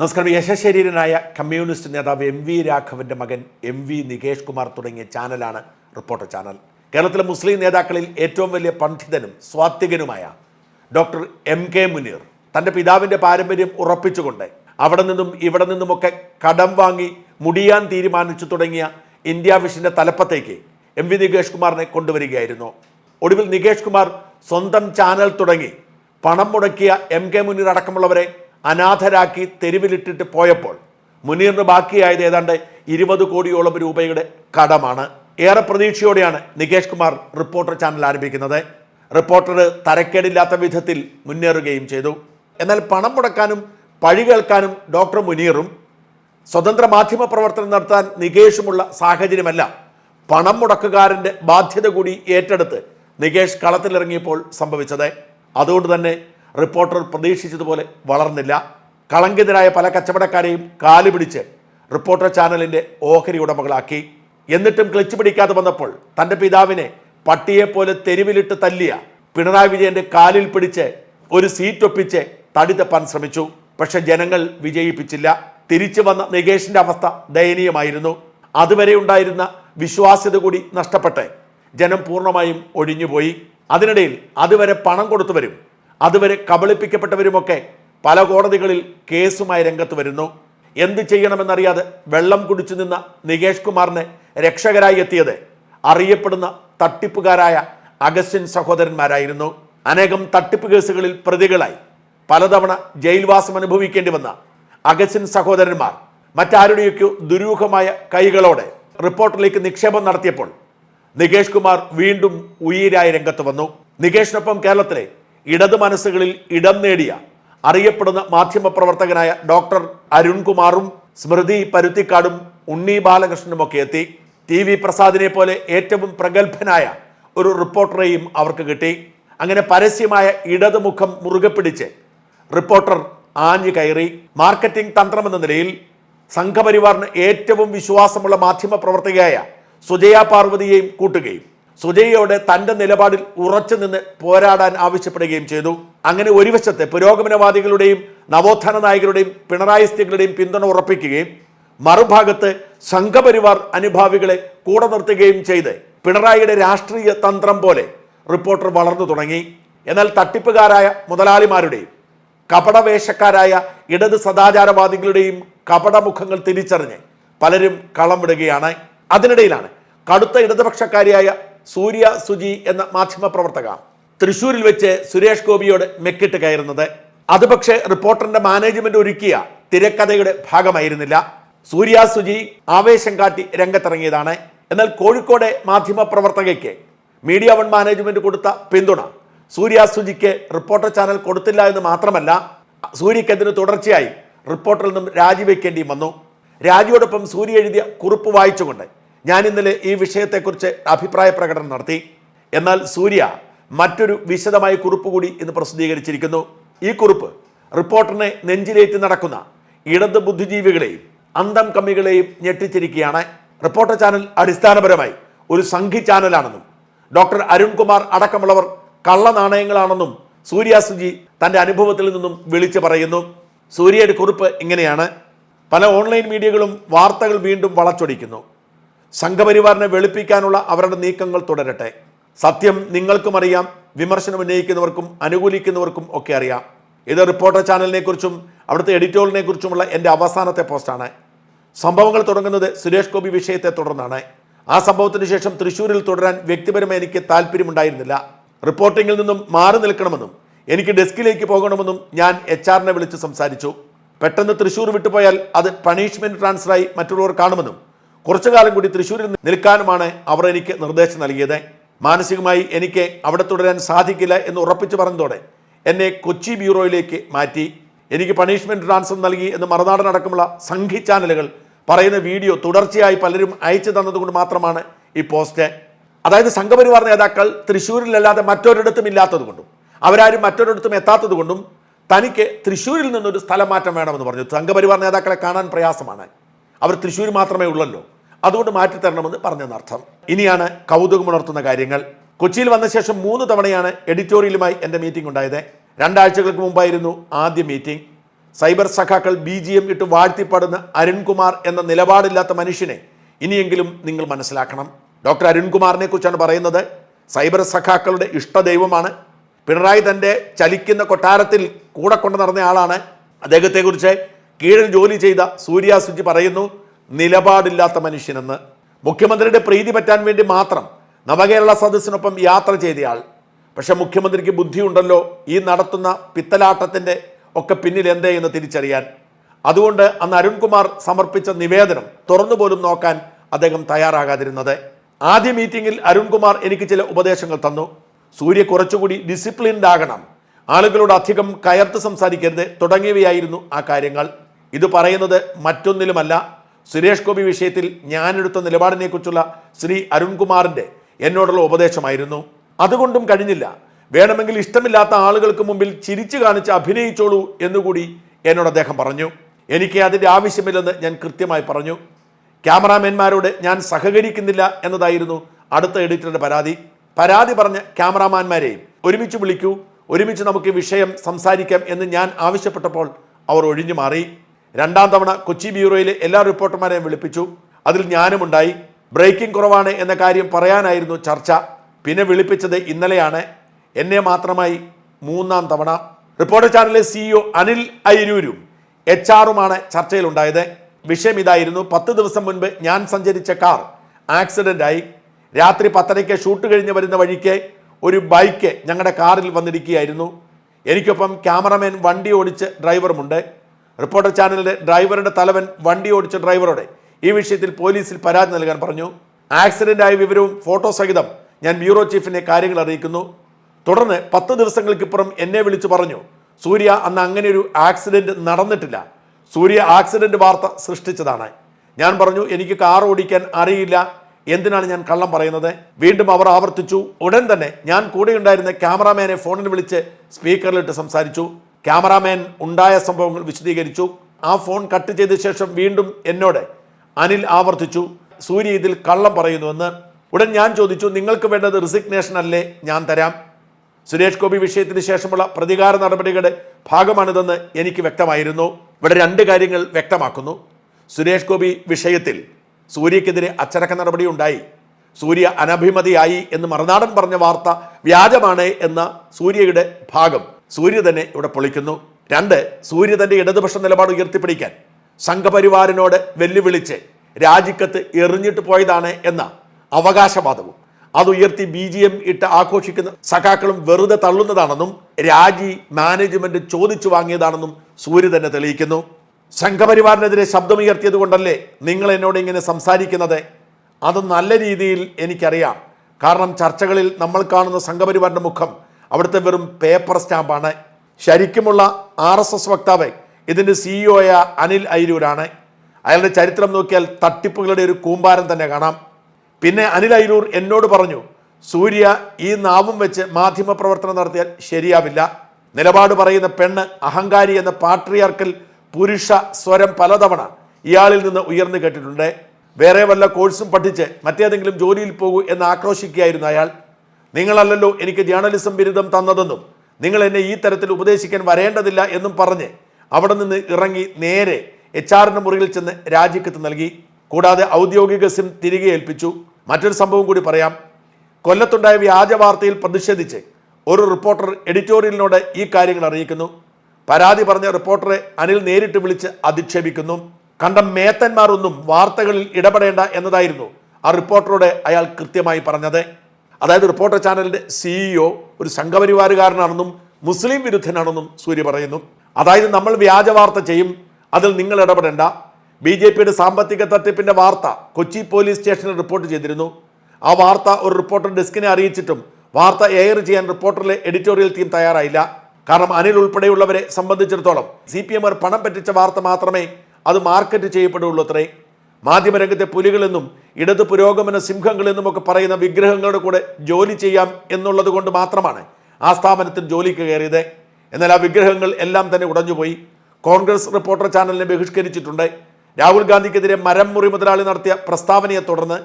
നമസ്കാരം. യശശരീരനായ കമ്മ്യൂണിസ്റ്റ് നേതാവ് എം വി രാഘവന്റെ മകൻ എം വി നികേഷ് കുമാർ തുടങ്ങിയ ചാനലാണ് റിപ്പോർട്ടർ ചാനൽ. കേരളത്തിലെ മുസ്ലിം നേതാക്കളിൽ ഏറ്റവും വലിയ പണ്ഡിതനും സ്വാത്വികനുമായ ഡോക്ടർ എം കെ മുനീർ തന്റെ പിതാവിന്റെ പാരമ്പര്യം ഉറപ്പിച്ചുകൊണ്ട് അവിടെ നിന്നും ഇവിടെ നിന്നുമൊക്കെ കടം വാങ്ങി മുടിയാൻ തീരുമാനിച്ചു തുടങ്ങിയ ഇന്ത്യ വിഷന്റെ തലപ്പത്തേക്ക് എം വി നികേഷ് കുമാറിനെ കൊണ്ടുവരികയായിരുന്നു. ഒടുവിൽ നികേഷ് കുമാർ സ്വന്തം ചാനൽ തുടങ്ങി പണം മുടക്കിയ എം കെ മുനീർ അടക്കമുള്ളവരെ അനാഥരാക്കി തെരുവിലിട്ടിട്ട് പോയപ്പോൾ മുനീറിന് ബാക്കിയായത് ഏതാണ്ട് ഇരുപത് കോടിയോളം രൂപയുടെ കടമാണ്. ഏറെ പ്രതീക്ഷയോടെയാണ് നികേഷ് കുമാർ റിപ്പോർട്ടർ ചാനൽ ആരംഭിക്കുന്നത്. റിപ്പോർട്ടർ തരക്കേടില്ലാത്ത വിധത്തിൽ മുന്നേറുകയും ചെയ്തു. എന്നാൽ പണം മുടക്കാനും പഴി കേൾക്കാനും ഡോക്ടർ മുനീറും സ്വതന്ത്ര മാധ്യമ പ്രവർത്തനം നടത്താൻ നികേഷുമുള്ള സാഹചര്യമല്ല പണം മുടക്കുകാരന്റെ ബാധ്യത കൂടി ഏറ്റെടുത്ത് നികേഷ് കളത്തിലിറങ്ങിയപ്പോൾ സംഭവിച്ചത്. അതുകൊണ്ട് തന്നെ റിപ്പോർട്ടർ പ്രതീക്ഷിച്ചതുപോലെ വളർന്നില്ല. കളങ്കിതരായ പല കച്ചവടക്കാരെയും കാലുപിടിച്ച് റിപ്പോർട്ടർ ചാനലിന്റെ ഓഹരി ഉടമകളാക്കി. എന്നിട്ടും ക്ലച്ച് പിടിക്കാതെ വന്നപ്പോൾ തന്റെ പിതാവിനെ പട്ടിയെപ്പോലെ തെരുവിലിട്ട് തല്ലിയ പിണറായി വിജയന്റെ കാലിൽ പിടിച്ച് ഒരു സീറ്റ് ഒപ്പിച്ച് തടി തപ്പാൻ ശ്രമിച്ചു. പക്ഷെ ജനങ്ങൾ വിജയിപ്പിച്ചില്ല. തിരിച്ചു വന്ന നികേഷിന്റെ അവസ്ഥ ദയനീയമായിരുന്നു. അതുവരെ ഉണ്ടായിരുന്ന വിശ്വാസ്യത കൂടി നഷ്ടപ്പെട്ട് ജനം പൂർണമായും ഒഴിഞ്ഞുപോയി. അതിനിടയിൽ അതുവരെ പണം കൊടുത്തവരും അതുവരെ കബളിപ്പിക്കപ്പെട്ടവരുമൊക്കെ പല കോടതികളിൽ കേസുമായി രംഗത്ത് വരുന്നു. എന്ത് ചെയ്യണമെന്നറിയാതെ വെള്ളം കുടിച്ചു നിന്ന നികേഷ് കുമാറിനെ രക്ഷകരായി എത്തിയത് അറിയപ്പെടുന്ന തട്ടിപ്പുകാരായ അഗസ്റ്റിൻ സഹോദരന്മാരായിരുന്നു. അനേകം തട്ടിപ്പ് കേസുകളിൽ പ്രതികളായി പലതവണ ജയിൽവാസം അനുഭവിക്കേണ്ടി വന്ന അഗസ്റ്റിൻ സഹോദരന്മാർ മറ്റാരുടെയൊക്കെ ദുരൂഹമായ കൈകളോടെ റിപ്പോർട്ടിലേക്ക് നിക്ഷേപം നടത്തിയപ്പോൾ നികേഷ് കുമാർ വീണ്ടും ഉയരായി രംഗത്ത് വന്നു. നികേഷിനൊപ്പം കേരളത്തിലെ ഇടത് മനസ്സുകളിൽ ഇടം നേടിയ അറിയപ്പെടുന്ന മാധ്യമപ്രവർത്തകനായ ഡോക്ടർ അരുൺകുമാറും സ്മൃതി പരുത്തിക്കാടും ഉണ്ണി ബാലകൃഷ്ണനും ഒക്കെ എത്തി. ടി വി പ്രസാദിനെ പോലെ ഏറ്റവും പ്രഗത്ഭനായ ഒരു റിപ്പോർട്ടറെയും അവർക്ക് കിട്ടി. അങ്ങനെ പരസ്യമായ ഇടതുമുഖം മുറുകെ പിടിച്ച് റിപ്പോർട്ടർ ആഞ്ഞു കയറി. മാർക്കറ്റിംഗ് തന്ത്രമെന്ന നിലയിൽ സംഘപരിവാറിന് ഏറ്റവും വിശ്വാസമുള്ള മാധ്യമ പ്രവർത്തകയായ സുജയ പാർവതിയെയും കൂട്ടുകയും സുജയയോട് തന്റെ നിലപാടിൽ ഉറച്ചു നിന്ന് പോരാടാൻ ആവശ്യപ്പെടുകയും ചെയ്തു. അങ്ങനെ ഒരു വശത്തെ പുരോഗമനവാദികളുടെയും നവോത്ഥാന നായകരുടെയും പിണറായി സ്ത്രീകളുടെയും പിന്തുണ ഉറപ്പിക്കുകയും മറുഭാഗത്ത് സംഘപരിവാർ അനുഭാവികളെ കൂടെ നിർത്തുകയും ചെയ്ത് പിണറായിയുടെ രാഷ്ട്രീയ തന്ത്രം പോലെ റിപ്പോർട്ടർ വളർന്നു തുടങ്ങി. എന്നാൽ തട്ടിപ്പുകാരായ മുതലാളിമാരുടെയും കപടവേഷക്കാരായ ഇടത് സദാചാരവാദികളുടെയും കപടമുഖങ്ങൾ തിരിച്ചറിഞ്ഞ് പലരും കളം വിടുകയാണ്. അതിനിടയിലാണ് കടുത്ത ഇടതുപക്ഷക്കാരിയായ സൂര്യ സുജി എന്ന മാധ്യമ പ്രവർത്തക തൃശൂരിൽ വെച്ച് സുരേഷ് ഗോപിയോട് മെക്കിട്ട് കയറുന്നത്. അത് പക്ഷേ റിപ്പോർട്ടറിന്റെ മാനേജ്മെന്റ് ഒരുക്കിയ തിരക്കഥയുടെ ഭാഗമായിരുന്നില്ല. സൂര്യ സുജി ആവേശം കാട്ടി രംഗത്തിറങ്ങിയതാണ്. എന്നാൽ കോഴിക്കോട് മാധ്യമ പ്രവർത്തകയ്ക്ക് മീഡിയ വൺ മാനേജ്മെന്റ് കൊടുത്ത പിന്തുണ സൂര്യ സുജിക്ക് റിപ്പോർട്ടർ ചാനൽ കൊടുത്തില്ല എന്ന് മാത്രമല്ല സൂര്യക്ക് അതിന് തുടർച്ചയായി റിപ്പോർട്ടറിൽ നിന്നും രാജിവെക്കേണ്ടി വന്നു. രാജിയോടൊപ്പം സൂര്യ എഴുതിയ കുറിപ്പ് വായിച്ചുകൊണ്ട് ഞാൻ ഇന്നലെ ഈ വിഷയത്തെക്കുറിച്ച് അഭിപ്രായ പ്രകടനം നടത്തി. എന്നാൽ സൂര്യ മറ്റൊരു വിശദമായ കുറിപ്പ് കൂടി ഇന്ന് പ്രസിദ്ധീകരിച്ചിരിക്കുന്നു. ഈ കുറിപ്പ് റിപ്പോർട്ടറിനെ നെഞ്ചിലേറ്റി നടക്കുന്ന ഇടത് ബുദ്ധിജീവികളെയും അന്തം കമ്മികളെയും ഞെട്ടിച്ചിരിക്കുകയാണ്. റിപ്പോർട്ടർ ചാനൽ അടിസ്ഥാനപരമായി ഒരു സംഘി ചാനലാണെന്നും ഡോക്ടർ അരുൺകുമാർ അടക്കമുള്ളവർ കള്ള നാണയങ്ങളാണെന്നും സൂര്യ സുജി തന്റെ അനുഭവത്തിൽ നിന്നും വിളിച്ചു പറയുന്നു. സൂര്യയുടെ കുറിപ്പ് ഇങ്ങനെയാണ്. പല ഓൺലൈൻ മീഡിയകളും വാർത്തകൾ വീണ്ടും വളച്ചൊടിക്കുന്നു. സംഘപരിവാറിനെ വെളുപ്പിക്കാനുള്ള അവരുടെ നീക്കങ്ങൾ തുടരട്ടെ. സത്യം നിങ്ങൾക്കും അറിയാം വിമർശനം ഉന്നയിക്കുന്നവർക്കും അനുകൂലിക്കുന്നവർക്കും ഒക്കെ അറിയാം. ഇത് റിപ്പോർട്ടർ ചാനലിനെ കുറിച്ചും അവിടുത്തെ എഡിറ്റോറിനെ കുറിച്ചുമുള്ള എന്റെ അവസാനത്തെ പോസ്റ്റാണ്. സംഭവങ്ങൾ തുടങ്ങുന്നത് സുരേഷ് ഗോപി വിഷയത്തെ തുടർന്നാണ്. ആ സംഭവത്തിന് ശേഷം തൃശ്ശൂരിൽ തുടരാൻ വ്യക്തിപരമായി എനിക്ക് താല്പര്യമുണ്ടായിരുന്നില്ല. റിപ്പോർട്ടിങ്ങിൽ നിന്നും മാറി നിൽക്കണമെന്നും എനിക്ക് ഡെസ്കിലേക്ക് പോകണമെന്നും ഞാൻ എച്ച് ആറിനെ വിളിച്ച് സംസാരിച്ചു. പെട്ടെന്ന് തൃശ്ശൂർ വിട്ടുപോയാൽ അത് പണിഷ്മെന്റ് ട്രാൻസ്ഫറായി മറ്റുള്ളവർ കാണുമെന്നും കുറച്ചു കാലം കൂടി തൃശ്ശൂരിൽ നിൽക്കാനുമാണ് അവർ എനിക്ക് നിർദ്ദേശം നൽകിയത്. മാനസികമായി എനിക്ക് അവിടെ തുടരാൻ സാധിക്കില്ല എന്ന് ഉറപ്പിച്ചു പറഞ്ഞതോടെ എന്നെ കൊച്ചി ബ്യൂറോയിലേക്ക് മാറ്റി. എനിക്ക് പണിഷ്മെന്റ് ട്രാൻസ്ഫർ നൽകി എന്ന് മറുനാടനടക്കമുള്ള സംഘി ചാനലുകൾ പറയുന്ന വീഡിയോ തുടർച്ചയായി പലരും അയച്ചു തന്നതുകൊണ്ട് മാത്രമാണ് ഈ പോസ്റ്റ്. അതായത് സംഘപരിവാർ നേതാക്കൾ തൃശ്ശൂരിലല്ലാതെ മറ്റൊരിടത്തും ഇല്ലാത്തത് കൊണ്ടും അവരാരും മറ്റൊരിടത്തും എത്താത്തത് കൊണ്ടും തനിക്ക് തൃശ്ശൂരിൽ നിന്നൊരു സ്ഥലം മാറ്റം വേണമെന്ന് പറഞ്ഞു. സംഘപരിവാർ നേതാക്കളെ കാണാൻ പ്രയാസമാണ്. അവർ തൃശ്ശൂർ മാത്രമേ ഉള്ളല്ലോ. അതുകൊണ്ട് മാറ്റിത്തരണമെന്ന് പറഞ്ഞെന്നർത്ഥം ഇനിയാണ് കൗതുകമുണർത്തുന്ന കാര്യങ്ങൾ. കൊച്ചിയിൽ വന്ന ശേഷം മൂന്ന് തവണയാണ് എഡിറ്റോറിയലുമായി എന്റെ മീറ്റിംഗ് ഉണ്ടായത്. രണ്ടാഴ്ചകൾക്ക് മുമ്പായിരുന്നു ആദ്യ മീറ്റിംഗ്. സൈബർ സഖാക്കൾ ബി ജി എം ഇട്ട് വാഴ്ത്തിപ്പാടുന്ന അരുൺകുമാർ എന്ന നിലപാടില്ലാത്ത മനുഷ്യനെ ഇനിയെങ്കിലും നിങ്ങൾ മനസ്സിലാക്കണം. ഡോക്ടർ അരുൺകുമാറിനെ കുറിച്ചാണ് പറയുന്നത്. സൈബർ സഖാക്കളുടെ ഇഷ്ടദൈവമാണ്. പിണറായി തന്റെ ചലിക്കുന്ന കൊട്ടാരത്തിൽ കൂടെ കൊണ്ടു നടന്ന ആളാണ്. അദ്ദേഹത്തെക്കുറിച്ച് കീഴിൽ ജോലി ചെയ്ത സൂര്യ സുജി പറയുന്നു നിലപാടില്ലാത്ത മനുഷ്യനെന്ന്. മുഖ്യമന്ത്രിയുടെ പ്രീതി പറ്റാൻ വേണ്ടി മാത്രം നവകേരള സദസ്സിനൊപ്പം യാത്ര ചെയ്തയാൾ. പക്ഷെ മുഖ്യമന്ത്രിക്ക് ബുദ്ധിയുണ്ടല്ലോ ഈ നടത്തുന്ന പിത്തലാട്ടത്തിന്റെ ഒക്കെ പിന്നിൽ എന്തേ എന്ന് തിരിച്ചറിയാൻ. അതുകൊണ്ട് അന്ന് അരുൺകുമാർ സമർപ്പിച്ച നിവേദനം തുറന്നുപോലും നോക്കാൻ അദ്ദേഹം തയ്യാറാകാതിരുന്നത്. ആദ്യ മീറ്റിംഗിൽ അരുൺകുമാർ എനിക്ക് ചില ഉപദേശങ്ങൾ തന്നു. സൂര്യ കുറച്ചുകൂടി ഡിസിപ്ലിൻഡ് ആകണം. ആളുകളോട് അധികം കയർത്ത് സംസാരിക്കരുത് തുടങ്ങിയവയായിരുന്നു ആ കാര്യങ്ങൾ. ഇത് പറയുന്നത് മറ്റൊന്നിലുമല്ല. സുരേഷ് ഗോപി വിഷയത്തിൽ ഞാനെടുത്ത നിലപാടിനെക്കുറിച്ചുള്ള ശ്രീ അരുൺകുമാറിന്റെ എന്നോടുള്ള ഉപദേശമായിരുന്നു. അതുകൊണ്ടും കഴിഞ്ഞില്ല. വേണമെങ്കിൽ ഇഷ്ടമില്ലാത്ത ആളുകൾക്ക് മുമ്പിൽ ചിരിച്ചു കാണിച്ച് അഭിനയിച്ചോളൂ എന്നുകൂടി എന്നോട് അദ്ദേഹം പറഞ്ഞു. എനിക്ക് അതിന്റെ ആവശ്യമില്ലെന്ന് ഞാൻ കൃത്യമായി പറഞ്ഞു. ക്യാമറാമാൻമാരോട് ഞാൻ സഹകരിക്കുന്നില്ല എന്നതായിരുന്നു അടുത്ത എഡിറ്ററുടെ പരാതി. പരാതി പറഞ്ഞ ക്യാമറാമാൻമാരെയും ഒരുമിച്ച് വിളിക്കൂ. ഒരുമിച്ച് നമുക്ക് വിഷയം സംസാരിക്കാം എന്ന് ഞാൻ ആവശ്യപ്പെട്ടപ്പോൾ അവർ ഒഴിഞ്ഞു മാറി രണ്ടാം തവണ കൊച്ചി ബ്യൂറോയിലെ എല്ലാ റിപ്പോർട്ടർമാരെയും വിളിപ്പിച്ചു. അതിൽ ഞാനും ഉണ്ടായി ബ്രേക്കിംഗ് കുറവാണ് എന്ന കാര്യം പറയാനായിരുന്നു ചർച്ച. പിന്നെ വിളിപ്പിച്ചത് ഇന്നലെയാണ്. എന്നെ മാത്രമായി മൂന്നാം തവണ. റിപ്പോർട്ടർ ചാനലിലെ സിഇഒ അനിൽ ഐരൂരും എച്ച് ആറുമാണ് ചർച്ചയിലുണ്ടായത്. വിഷയം ഇതായിരുന്നു. പത്ത് ദിവസം മുൻപ് ഞാൻ സഞ്ചരിച്ച കാർ ആക്സിഡന്റ് ആയി രാത്രി പത്തരയ്ക്ക് ഷൂട്ട് കഴിഞ്ഞ് വരുന്ന വഴിക്ക് ഒരു ബൈക്ക് ഞങ്ങളുടെ കാറിൽ വന്നിരിക്കുകയായിരുന്നു. എനിക്കൊപ്പം ക്യാമറമാൻ വണ്ടി ഓടിച്ച് ഡ്രൈവറുമുണ്ട്. റിപ്പോർട്ടർ ചാനലിലെ ഡ്രൈവറുടെ തലവൻ വണ്ടി ഓടിച്ച ഡ്രൈവറോടെ ഈ വിഷയത്തിൽ പോലീസിൽ പരാതി നൽകാൻ പറഞ്ഞു. ആക്സിഡന്റ് ആയ വിവരവും ഫോട്ടോ സഹിതം ഞാൻ ബ്യൂറോ ചീഫിനെ കാര്യങ്ങൾ അറിയിക്കുന്നു. തുടർന്ന് പത്ത് ദിവസങ്ങൾക്കിപ്പുറം എന്നെ വിളിച്ചു പറഞ്ഞു സൂര്യ അന്ന് അങ്ങനെ ഒരു ആക്സിഡന്റ് നടന്നിട്ടില്ല. സൂര്യ ആക്സിഡന്റ് വാർത്ത സൃഷ്ടിച്ചതാണ്. ഞാൻ പറഞ്ഞു എനിക്ക് കാർ ഓടിക്കാൻ അറിയില്ല. എന്തിനാണ് ഞാൻ കള്ളം പറയുന്നത്? വീണ്ടും അവർ ആവർത്തിച്ചു. ഉടൻ തന്നെ ഞാൻ കൂടെയുണ്ടായിരുന്ന ക്യാമറാമാനെ ഫോണിൽ വിളിച്ച് സ്പീക്കറിലിട്ട് സംസാരിച്ചു. ക്യാമറാമാൻ ഉണ്ടായ സംഭവങ്ങൾ വിശദീകരിച്ചു. ആ ഫോൺ കട്ട് ചെയ്ത ശേഷം വീണ്ടും എന്നോട് അനിൽ ആവർത്തിച്ചു. സൂര്യ ഇതിൽ കള്ളം പറയുന്നുവെന്ന് ഉടൻ ഞാൻ ചോദിച്ചു നിങ്ങൾക്ക് വേണ്ടത് റിസിഗ്നേഷൻ അല്ലേ? ഞാൻ തരാം. സുരേഷ് ഗോപി വിഷയത്തിന് ശേഷമുള്ള പ്രതികാര നടപടികളുടെ ഭാഗമാണിതെന്ന് എനിക്ക് വ്യക്തമായിരുന്നു. ഇവിടെ രണ്ട് കാര്യങ്ങൾ വ്യക്തമാക്കുന്നു. സുരേഷ് ഗോപി വിഷയത്തിൽ സൂര്യക്കെതിരെ അച്ചടക്ക നടപടി ഉണ്ടായി. സൂര്യ അനഭിമതിയായി എന്ന് മറുനാടൻ പറഞ്ഞ വാർത്ത വ്യാജമാണ് എന്ന സൂര്യയുടെ ഭാഗം. സൂര്യ തന്നെ ഇവിടെ പൊളിക്കുന്നു. രണ്ട് സൂര്യ തന്റെ ഇടതുപക്ഷ നിലപാട് ഉയർത്തിപ്പിടിക്കാൻ. സംഘപരിവാറിനോട് വെല്ലുവിളിച്ച് രാജിക്കത്ത് എറിഞ്ഞിട്ട് പോയതാണ് എന്ന അവകാശവാദവും. അത് ഉയർത്തി ബി ജി എം ഇട്ട് ആഘോഷിക്കുന്ന സഖാക്കളും വെറുതെ തള്ളുന്നതാണെന്നും രാജി മാനേജ്മെന്റ് ചോദിച്ചു വാങ്ങിയതാണെന്നും സൂര്യ തന്നെ തെളിയിക്കുന്നു. സംഘപരിവാറിനെതിരെ ശബ്ദമുയർത്തിയത് കൊണ്ടല്ലേ നിങ്ങൾ എന്നോട് ഇങ്ങനെ സംസാരിക്കുന്നത്? അത് നല്ല രീതിയിൽ എനിക്കറിയാം. കാരണം ചർച്ചകളിൽ നമ്മൾ കാണുന്ന സംഘപരിവാറിന്റെ മുഖം അവിടുത്തെ വെറും പേപ്പർ സ്റ്റാമ്പാണ്. ശരിക്കുമുള്ള ആർ എസ് എസ് വക്താവ് ഇതിന്റെ ആയ അനിൽ അയിരൂരാണ്. അയാളുടെ ചരിത്രം നോക്കിയാൽ തട്ടിപ്പുകളുടെ ഒരു കൂമ്പാരം തന്നെ കാണാം. പിന്നെ അനിൽ അയിരൂർ എന്നോട് പറഞ്ഞു സൂര്യ ഈ നാവും വെച്ച് മാധ്യമ പ്രവർത്തനം നടത്തിയാൽ ശരിയാവില്ല. നിലപാട് പറയുന്ന പെണ്ണ് അഹങ്കാരി എന്ന പാട്രിയാർക്കൽ പുരുഷ സ്വരം പലതവണ ഇയാളിൽ നിന്ന് ഉയർന്നു കേട്ടിട്ടുണ്ട്. വേറെ വല്ല കോഴ്സും പഠിച്ച് മറ്റേതെങ്കിലും ജോലിയിൽ പോകൂ എന്ന് ആക്രോശിക്കുകയായിരുന്നു അയാൾ. നിങ്ങളല്ലല്ലോ എനിക്ക് ജേർണലിസം ബിരുദം തന്നതെന്നും നിങ്ങൾ എന്നെ ഈ തരത്തിൽ ഉപദേശിക്കാൻ വരേണ്ടതില്ല എന്നും പറഞ്ഞ് അവിടെ നിന്ന് ഇറങ്ങി നേരെ എച്ച് ആറിന്റെ മുറിയിൽ ചെന്ന് രാജിക്കത്ത് നൽകി. കൂടാതെ ഔദ്യോഗിക സിം തിരികെ ഏൽപ്പിച്ചു. മറ്റൊരു സംഭവം കൂടി പറയാം. കൊല്ലത്തുണ്ടായ വ്യാജ വാർത്തയിൽ പ്രതിഷേധിച്ച് ഒരു റിപ്പോർട്ടർ എഡിറ്റോറിയലിനോട് ഈ കാര്യങ്ങൾ അറിയിക്കുന്നു. പരാതി പറഞ്ഞ റിപ്പോർട്ടറെ അനിൽ നേരിട്ട് വിളിച്ച് അധിക്ഷേപിക്കുന്നു. കണ്ട മേത്തന്മാരൊന്നും വാർത്തകളിൽ ഇടപെടേണ്ട എന്നതായിരുന്നു ആ റിപ്പോർട്ടറോട് അയാൾ കൃത്യമായി പറഞ്ഞത്. അതായത് റിപ്പോർട്ടർ ചാനലിന്റെ സിഇഒ ഒരു സംഘപരിവാരുകാരനാണെന്നും മുസ്ലിം വിരുദ്ധനാണെന്നും സൂര്യ പറയുന്നു. അതായത് നമ്മൾ വ്യാജ വാർത്ത ചെയ്യും അതിൽ നിങ്ങൾ ഇടപെടേണ്ട. ബി ജെ പിയുടെ സാമ്പത്തിക തട്ടിപ്പിന്റെ വാർത്ത കൊച്ചി പോലീസ് സ്റ്റേഷനിൽ റിപ്പോർട്ട് ചെയ്തിരുന്നു. ആ വാർത്ത ഒരു റിപ്പോർട്ടർ ഡെസ്കിനെ അറിയിച്ചിട്ടും വാർത്ത എയർ ചെയ്യാൻ റിപ്പോർട്ടറിലെ എഡിറ്റോറിയൽ ടീം തയ്യാറായില്ല. കാരണം അനിൽ ഉൾപ്പെടെയുള്ളവരെ സംബന്ധിച്ചിടത്തോളം സി പണം പറ്റിച്ച വാർത്ത മാത്രമേ അത് മാർക്കറ്റ് ചെയ്യപ്പെടുള്ളൂ അത്രേ. മാധ്യമരംഗത്തെ പുലികളെന്നും ഇടത് പുരോഗമന സിംഹങ്ങളെന്നും ഒക്കെ പറയുന്ന വിഗ്രഹങ്ങളുടെ കൂടെ ജോലി ചെയ്യാം എന്നുള്ളത് കൊണ്ട് മാത്രമാണ് ആ സ്ഥാപനത്തിൽ ജോലിക്ക് കയറിയത്. എന്നാൽ ആ വിഗ്രഹങ്ങൾ എല്ലാം തന്നെ ഉടഞ്ഞുപോയി. കോൺഗ്രസ് റിപ്പോർട്ടർ ചാനലിനെ ബഹിഷ്കരിച്ചിട്ടുണ്ട്. രാഹുൽ ഗാന്ധിക്കെതിരെ മരം മുറി മുതലാളി നടത്തിയ പ്രസ്താവനയെ തുടർന്ന്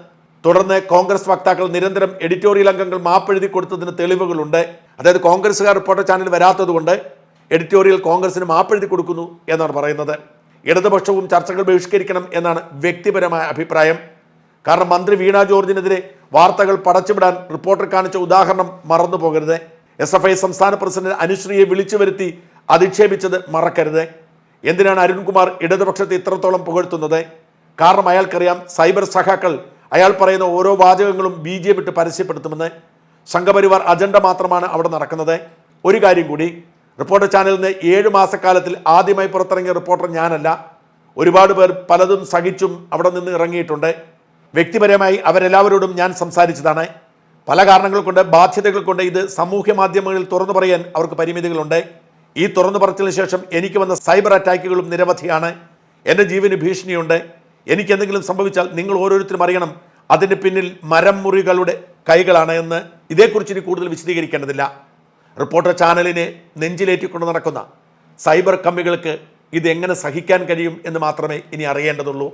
തുടർന്ന് കോൺഗ്രസ് വക്താക്കൾ നിരന്തരം എഡിറ്റോറിയൽ അംഗങ്ങൾ മാപ്പെഴുതി കൊടുത്തതിന് തെളിവുകളുണ്ട്. അതായത് കോൺഗ്രസ്സുകാർ റിപ്പോർട്ടർ ചാനൽ വരാത്തതുകൊണ്ട് എഡിറ്റോറിയൽ കോൺഗ്രസിന് മാപ്പെഴുതി കൊടുക്കുന്നു എന്നാണ് പറയുന്നത്. ഇടതുപക്ഷവും ചർച്ചകൾ ബഹിഷ്കരിക്കണം എന്നാണ് വ്യക്തിപരമായ അഭിപ്രായം. കാരണം മന്ത്രി വീണ ജോർജിനെതിരെ വാർത്തകൾ പടച്ചുവിടാൻ റിപ്പോർട്ടർ കാണിച്ച ഉദാഹരണം മറന്നു പോകരുത്. എസ് എഫ് ഐ സംസ്ഥാന പ്രസിഡന്റ് അനുശ്രീയെ വിളിച്ചു വരുത്തി അധിക്ഷേപിച്ചത് മറക്കരുത്. എന്തിനാണ് അരുൺകുമാർ ഇടതുപക്ഷത്തെ ഇത്രത്തോളം പുകഴ്ത്തുന്നത്? കാരണം അയാൾക്കറിയാം സൈബർ സഖാക്കൾ അയാൾ പറയുന്ന ഓരോ വാചകങ്ങളും ബി ജെ വിട്ട് പരസ്യപ്പെടുത്തുമെന്ന്. സംഘപരിവാർ അജണ്ട മാത്രമാണ് അവിടെ നടക്കുന്നത്. ഒരു കാര്യം കൂടി റിപ്പോർട്ടർ ചാനലിൽ നിന്ന് ഏഴ് മാസക്കാലത്തിൽ ആദ്യമായി പുറത്തിറങ്ങിയ റിപ്പോർട്ടർ ഞാനല്ല. ഒരുപാട് പേർ പലതും സഹിച്ചും അവിടെ നിന്ന് ഇറങ്ങിയിട്ടുണ്ട്. വ്യക്തിപരമായി അവരെല്ലാവരോടും ഞാൻ സംസാരിച്ചതാണ്. പല കാരണങ്ങൾ കൊണ്ട് ബാധ്യതകൾ കൊണ്ട് ഇത് സാമൂഹ്യ മാധ്യമങ്ങളിൽ തുറന്നു പറയാൻ അവർക്ക് പരിമിതികളുണ്ട്. ഈ തുറന്നു പറച്ചിലിന് ശേഷം എനിക്ക് വന്ന സൈബർ അറ്റാക്കുകളും നിരവധിയാണ്. എന്റെ ജീവന് ഭീഷണിയുണ്ട്. എനിക്ക് എന്തെങ്കിലും സംഭവിച്ചാൽ നിങ്ങൾ ഓരോരുത്തരും അറിയണം അതിന് പിന്നിൽ മരം മുറികളുടെ കൈകളാണ് എന്ന്. ഇതേക്കുറിച്ച് ഇനി കൂടുതൽ വിശദീകരിക്കേണ്ടതില്ല. റിപ്പോർട്ടർ ചാനലിനെ നെഞ്ചിലേറ്റിക്കൊണ്ട് നടക്കുന്ന സൈബർ കമ്മികൾക്ക് ഇത് എങ്ങനെ സഹിക്കാൻ കഴിയും എന്ന് മാത്രമേ ഇനി അറിയേണ്ടതുള്ളൂ.